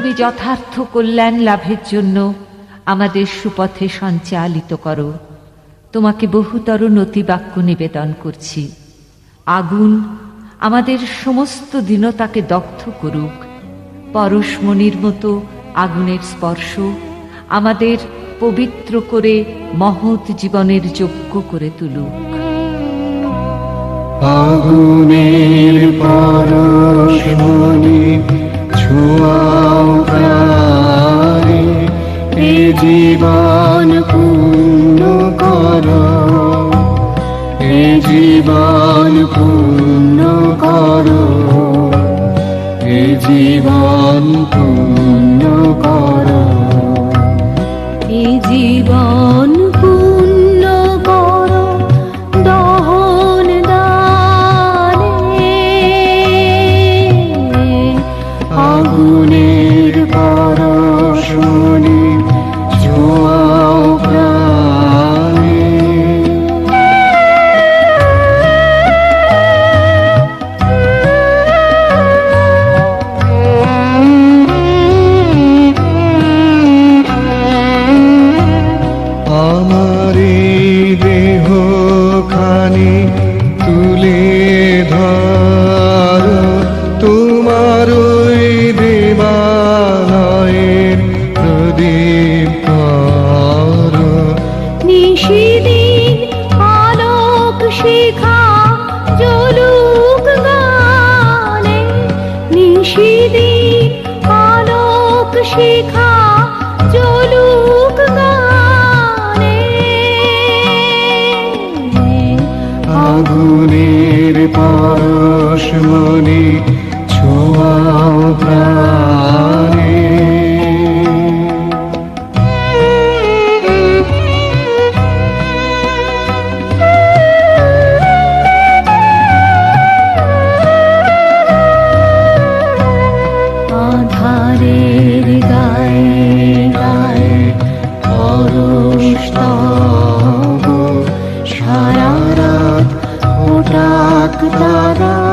তুমি যথার্থ কল্যাণ লাভের জন্য আমাদের সুপথে সঞ্চালিত করো। তোমাকে বহুতর নতিবাক্য নিবেদন করছি। আগুন আমাদের সমস্ত দীনতাকে দগ্ধ করুক। পরশমণির মতো আগুনের স্পর্শ আমাদের পবিত্র করে মহৎ জীবনের যোগ্য করে তুলুক। আগুনের পরশমণি ছোঁয়াও জীবন পূর্ণ কর। এ জীবন পূর্ণ কর। এ জীবন পূর্ণ কর। নিশিদিন আলোক শিখা জলুক গানে। নিশিদিন আলোক শিখা আগুনের পরশমণি ছোঁয়াও প্রাণে আধারের গায়ে গায়ে পরশ সারা রাত ডাক